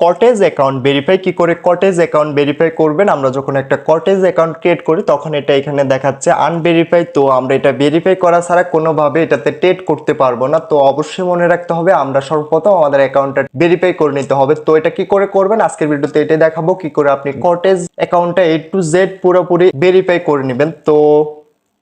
Cottage account verify কি করে cottage account verify করবেন? আমরা যখন একটা কটেজ অ্যাকাউন্ট ক্রিয়েট করি, তখন এটা এখানে দেখাচ্ছে আনভেরিফাই তো আমরা এটা ভেরিফাই করা ছাড়া কোনোভাবে এটাতে টেট করতে পারব না। তো অবশ্যই মনে রাখতে হবে, আমরা সর্বপ্রথম আমাদের অ্যাকাউন্টটা ভেরিফাই করে নিতে হবে। তো এটা কি করে করবেন? আজকের ভিডিওতে এটা দেখাবো, কি করে আপনি কটেজ অ্যাকাউন্টটা এ টু জেড পুরোপুরি ভেরিফাই করে নেবেন। তো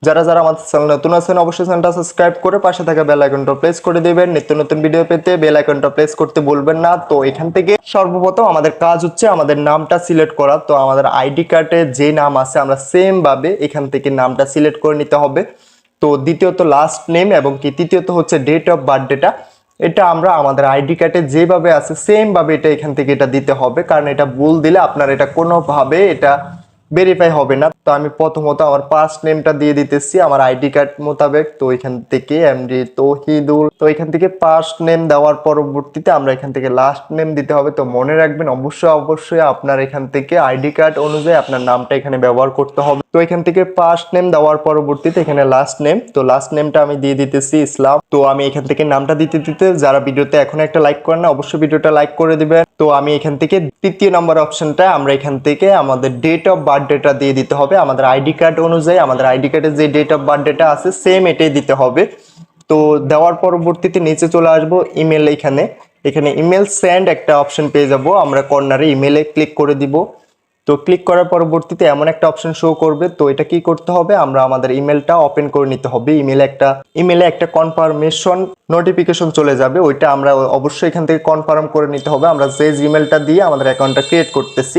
যারা যারা আমাদের চ্যানেল নতুন আছেন, অবশ্যই চ্যানেলটা সাবস্ক্রাইব করে পাশে থাকা বেল আইকনটা প্রেস করে দিবেন। নিত্য নতুন ভিডিও পেতে বেল আইকনটা প্রেস করতে বলবেন না। তো এখান থেকে সর্বপ্রথম আমাদের কাজ হচ্ছে আমাদের নামটা সিলেক্ট করা। তো আমাদের আইডি কার্ডে যে নাম আছে, আমরা সেম ভাবে এখান থেকে নামটা সিলেক্ট করে নিতে হবে। তো দ্বিতীয়ত লাস্ট নেম এবং কি তৃতীয়ত হচ্ছে ডেট অফ বার্থডেটা এটা আমরা আমাদের আইডি কার্ডে যেভাবে আছে সেম ভাবে এটা এখান থেকে এটা দিতে হবে। কারণ এটা ভুল দিলে আপনার এটা কোনোভাবে এটা ভেরিফাই হবে না। তো আমি প্রথমত আমার ফার্স্ট নেমটা দিয়ে দিতেছি, আমার আইডি কার্ড মোতাবেক। তো এখান থেকে এমডি তৌহিদুল। তো এখান থেকে ফার্স্ট নেম দেওয়ার পরবর্তীতে আমরা এখান থেকে লাস্ট নেম দিতে হবে। তো মনে রাখবেন, অবশ্যই অবশ্যই আপনার এখান থেকে আইডি কার্ড অনুযায়ী আপনার নামটা এখানে ব্যবহার করতে হবে। তো এখান থেকে ফার্স্ট নেম দেওয়ার পরবর্তীতে এখানে লাস্ট নেম তো লাস্ট নেমটা আমি দিয়ে দিতেছি ইসলাম। তো আমি এখান থেকে নামটা দিতে দিতে যারা ভিডিওতে এখন একটা লাইক করেন না, অবশ্যই ভিডিওটা লাইক করে দিবেন। তো আমি এখান থেকে তৃতীয় নম্বর অপশনটা আমরা এখান থেকে আমাদের ডেট অফ বার্থডেটা দিয়ে দিতে হবে। আমাদের আইডি কার্ড অনুযায়ী, আমাদের আইডি কার্ডের যে ডেট অফ বার্থডেটা আছে সেম এটাই দিতে হবে। তো দেওয়ার পরবর্তীতে নিচে চলে আসব ইমেল এখানে এখানে ইমেল সেন্ড একটা অপশন পেয়ে যাব, আমরা কর্নারে ইমেলে ক্লিক করে দিব। তো ক্লিক করার পরবর্তীতে এমন একটা অপশন শো করবে, তো এটা কি করতে হবে? আমরা আমাদের ইমেলটা ওপেন করে নিতে হবে। ইমেলে একটা ইমেলে একটা কনফার্মেশন নোটিফিকেশন চলে যাবে, ওইটা আমরা অবশ্যই এখান থেকে কনফার্ম করে নিতে হবে। আমরা যে ইমেলটা দিয়ে আমাদের অ্যাকাউন্টটা ক্রিয়েট করতেছি।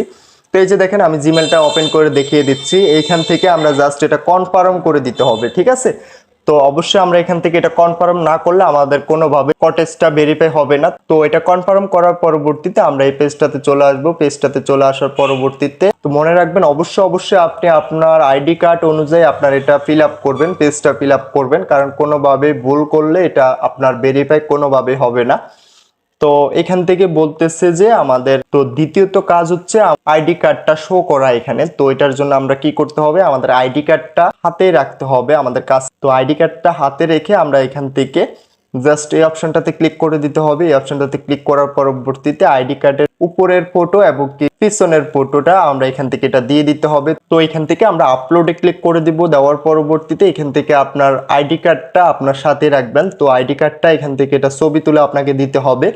যে দেখেন আমি জিমেলটা ওপেন করে দেখিয়ে দিচ্ছি। এইখান থেকে আমরা জাস্ট এটা কনফার্ম করে দিতে হবে, ঠিক আছে? তো অবশ্যই আমরা এখান থেকে এটা কনফার্ম না করলে আমাদের কোনোভাবে কটেজটা ভেরিফাই হবে না। তো এটা কনফার্ম করার পরবর্তীতে আমরা এই পেজটাতে চলে আসব। পেজটাতে চলে আসার পরবর্তীতে তো মনে রাখবেন, অবশ্যই অবশ্যই আপনি আপনার আইডি কার্ড অনুযায়ী আপনার এটা ফিল আপ করবেন, পেজটা ফিল আপ করবেন। কারণ কোনোভাবে ভুল করলে এটা আপনার ভেরিফাই কোনোভাবে হবে না। তো এখান থেকে বলতেছে যে আমাদের তো দ্বিতীয়ত কাজ হচ্ছে আইডি কার্ডটা শো করা এখানে। তো এটার জন্য আমরা কি করতে হবে? আমাদের আইডি কার্ডটা হাতে রাখতে হবে আমাদের কাজ। তো আইডি কার্ডটা হাতে রেখে আমরা এখান থেকে জাস্ট এই অপশনটাতে ক্লিক করে দিতে হবে। এই অপশনটাতে ক্লিক করার পরবর্তীতে আইডি কার্ডের উপরের ফটো এবং পিছনের ফটোটা আমরা এখান থেকে এটা দিয়ে দিতে হবে। তো এখান থেকে আমরা আপলোডে ক্লিক করে দিব। দেওয়ার পরবর্তীতে এখান থেকে আপনার আইডি কার্ডটা আপনার সাথে রাখবেন। তো আইডি কার্ডটা এখান থেকে এটা ছবি তুলে আপনাকে দিতে হবে।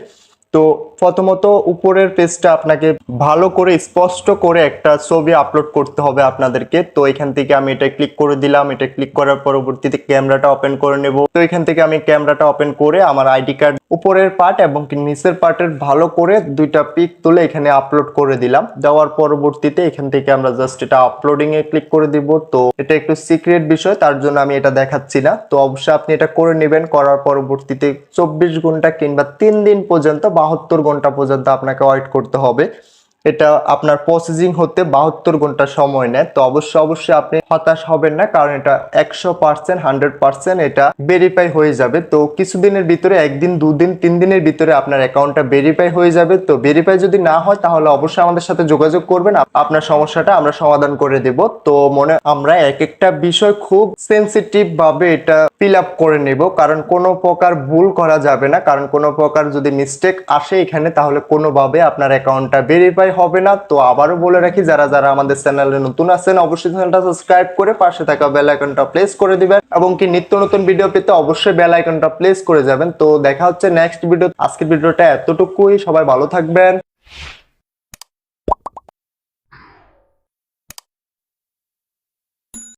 তো প্রথমত উপরের পেজটা আপনাকে ভালো করে, স্পষ্ট করে একটা ছবি আপলোড করতে হবে আপনাদেরকে। তো এখান থেকে আমি এটা ক্লিক করে দিলাম। এটা ক্লিক করার পরবর্তীতে ক্যামেরাটা ওপেন করে নেব। তো এখান থেকে আমি ক্যামেরাটা ওপেন করে আমার আইডি কার্ড উপরের পার্ট এবং নিচের পার্টের ভালো করে দুইটা পিক তুলে এখানে আপলোড করে দিলাম। দেওয়ার পরবর্তীতে এখান থেকে আমরা জাস্ট এটা আপলোডিং এ ক্লিক করে দিব। তো এটা একটু সিক্রেট বিষয়, তার জন্য আমি এটা দেখাচ্ছি না। তো অবশ্যই আপনি এটা করে নেবেন। করার পরবর্তীতে চব্বিশ ঘণ্টা কিংবা তিন দিন পর্যন্ত বাহাত্তর ঘণ্টা পর্যন্ত আপনাকে ওয়েট করতে হবে। এটা আপনার প্রসেসিং হতে বাহাত্তর ঘণ্টা সময় নেয়। তো অবশ্যই অবশ্যই আপনি হতাশ হবেন না, কারণ এটা একশো পার্সেন্ট হান্ড্রেড পার্সেন্ট এটা ভেরিফাই হয়ে যাবে। তো কিছুদিনের ভিতরে, একদিন, দুদিন তিন দিনের ভিতরে আপনার অ্যাকাউন্টটা ভেরিফাই হয়ে যাবে। তো ভেরিফাই যদি না হয়, তাহলে অবশ্যই আমাদের সাথে যোগাযোগ করবেন। আপনার সমস্যাটা আমরা সমাধান করে দেব। তো মনে, আমরা এক একটা বিষয় খুব সেন্সিটিভ ভাবে এটা ফিল আপ করে নেব। কারণ কোনো প্রকার ভুল করা যাবে না। কারণ কোনো প্রকার যদি মিস্টেক আসে এখানে, তাহলে কোনোভাবে আপনার অ্যাকাউন্টটা ভেরিফাই হবে না। তো আবারও বলে রাখি, যারা যারা আমাদের চ্যানেলে নতুন আছেন, অবশ্যই চ্যানেলটা সাবস্ক্রাইব করে পাশে থাকা বেল আইকনটা প্লেস করে দিবেন এবং কি নিত্য নতুন ভিডিও পেতে অবশ্যই বেল আইকনটা প্লেস করে যাবেন। তো দেখা হচ্ছে নেক্সট ভিডিও আজকের ভিডিওটা এতটুকুই। সবাই ভালো থাকবেন।